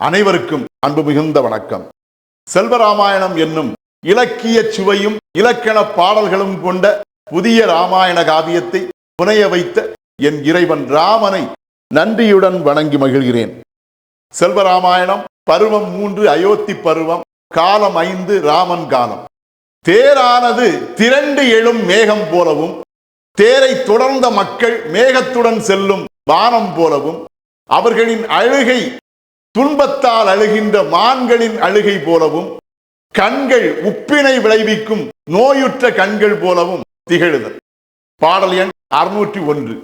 அனைவருக்கும் அன்பு மிகுந்த வணக்கம். செல்வராமாயணம் என்னும் இலக்கிய சுவையும் இலக்கண பாடல்களும் கொண்ட புதிய ராமாயண காவியத்தை புனைய வைத்த என் இறைவன் ராமனை நன்றியுடன் வணங்கி மகிழ்கிறேன். செல்வராமாயணம் பருவம் மூன்று அயோத்தி பருவம் காலம் ஐந்து ராமன் காலம். தேரானது திரண்டு எழும் மேகம் போலவும் தேரை தொடர்ந்த மக்கள் மேகத்துடன் செல்லும் வானம் போலவும் அவர்களின் அழுகை துன்பத்தால் அழுகின்ற மான்களின் அழுகை போலவும் கண்கள் உப்பினை விளைவிக்கும் நோயுற்ற கண்கள் போலவும் திகழுதல். பாடல் எண் அறுநூற்றி ஒன்று.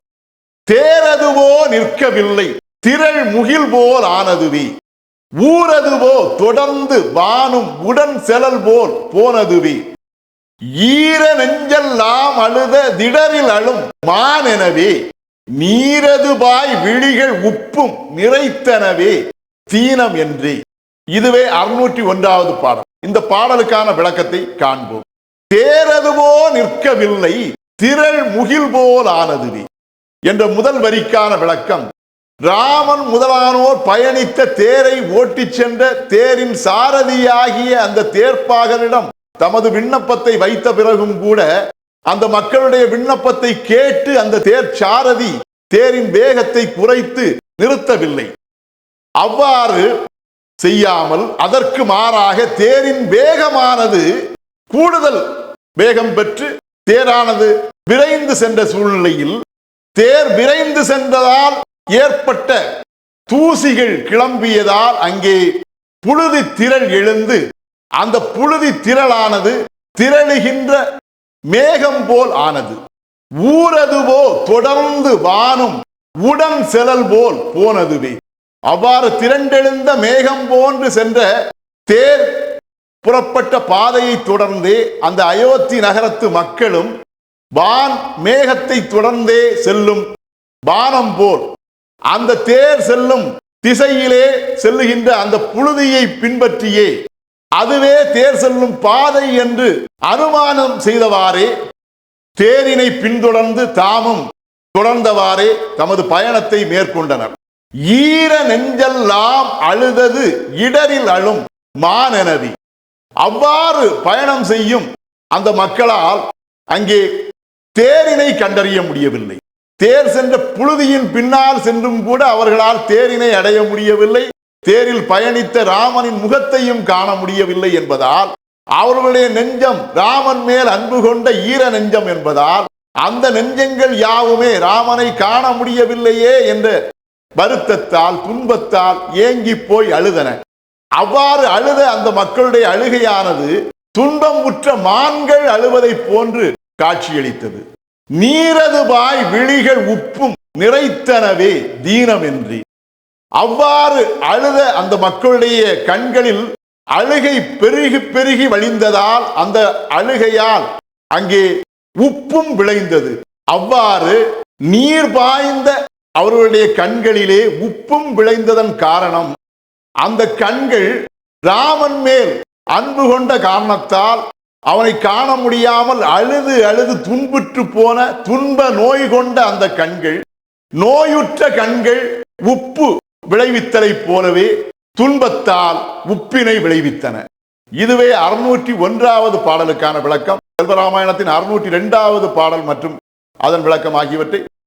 தேரதுவோ நிற்கவில்லை திரள் முகில் போல் ஆனதுவே ஊரதுவோ தொடர்ந்து வானும் உடன் செலல் போல் போனதுவே ஈர நெஞ்செல்லாம் அழுத திடரில் அழும் மான் எனவே நீரதுபாய் விழிகள் உப்பும் நிறைத்தனவே. தீனம் என்றே இதுவே அறுநூற்றி ஒன்றாவது பாடல். இந்த பாடலுக்கான விளக்கத்தை காண்போம். தேரதுவோ நிற்கவில்லை திரள் முகில் போல் ஆனது என்ற முதல் வரிக்கான விளக்கம். ராமன் முதலானோர் பயணித்த தேரை ஓட்டிச் சென்ற தேரின் சாரதியாகிய அந்த தேர்ப்பாகனிடம் தமது விண்ணப்பத்தை வைத்த பிறகும் கூட அந்த மக்களுடைய விண்ணப்பத்தை கேட்டு அந்த தேர் சாரதி தேரின் வேகத்தை குறைத்து நிறுத்தவில்லை. அவ்வாறு செய்யாமல் அதற்கு மாறாக தேரின் வேகமானது கூடுதல் வேகம் பெற்று தேரானது விரைந்து சென்ற சூழ்நிலையில் தேர் விரைந்து சென்றதால் ஏற்பட்ட தூசிகள் கிளம்பியதால் அங்கே புழுதி திரள் எழுந்து அந்த புழுதி திரளானது திரளுகின்ற மேகம் போல் ஆனது. ஊரதுவோ தொடர்ந்து வானும் உடன் செலல் போல் போனதுவே. அவ்வாறு திரண்டெழுந்த மேகம் போன்று சென்ற தேர் புறப்பட்ட பாதையை தொடர்ந்தே அந்த அயோத்தி நகரத்து மக்களும் வான் மேகத்தை தொடர்ந்தே செல்லும் வானம் போல் அந்த தேர் செல்லும் திசையிலே செல்லுகின்ற அந்த புழுதியை பின்பற்றியே அதுவே தேர் செல்லும் பாதை என்று அனுமானம் செய்தவாறே தேரினை பின்தொடர்ந்து தாமும் தொடர்ந்தவாறே தமது பயணத்தை மேற்கொண்டனர். ஈர நெஞ்செல்லாம் அழுதது இடரில் அழும் மானெனவி. அவ்வாறு பயணம் செய்யும் அந்த மக்களால் அங்கே தேரினை கண்டறிய முடியவில்லை. தேர் சென்ற புழுதியின் பின்னால் சென்றும் கூட அவர்களால் தேரினை அடைய முடியவில்லை. தேரில் பயணித்த ராமனின் முகத்தையும் காண முடியவில்லை என்பதால் அவர்களுடைய நெஞ்சம் ராமன் மேல் அன்பு கொண்ட ஈர நெஞ்சம் என்பதால் அந்த நெஞ்சங்கள் யாவுமே ராமனை காண முடியவில்லையே என்ற வருத்தத்தால் துன்பத்தால் ஏங்கி போய் அழுதன. அவ்வாறு அழுத அந்த மக்களுடைய அழுகையானது துன்பம் உற்ற மான்கள் அழுவதைப் போன்று காட்சியளித்தது. நீரது வாய் விழிகள் உப்பும் நிறைத்தனவே தீனமின்றி. அவ்வாறு அழுத அந்த மக்களுடைய கண்களில் அழுகை பெருகி பெருகி வழிந்ததால் அந்த அழுகையால் அங்கே உப்பும் விளைந்தது. அவ்வாறு நீர் பாய்ந்த அவர்களுடைய கண்களிலே உப்பும் விளைந்ததன் காரணம். அந்த கண்கள் ராமன் மேல் அன்பு கொண்ட காரணத்தால் அவனை காண முடியாமல் அழுது அழுது துன்புற்று போன துன்ப நோய் கொண்ட அந்த கண்கள் நோயுற்ற கண்கள் உப்பு விளைவித்தலை போலவே துன்பத்தால் உப்பினை விளைவித்தன. இதுவே அறுநூற்றி ஒன்றாவது பாடலுக்கான விளக்கம். செல்வராமாயணத்தின் அறுநூற்றி இரண்டாவது பாடல் மற்றும் அதன் விளக்கம் ஆகியவற்றை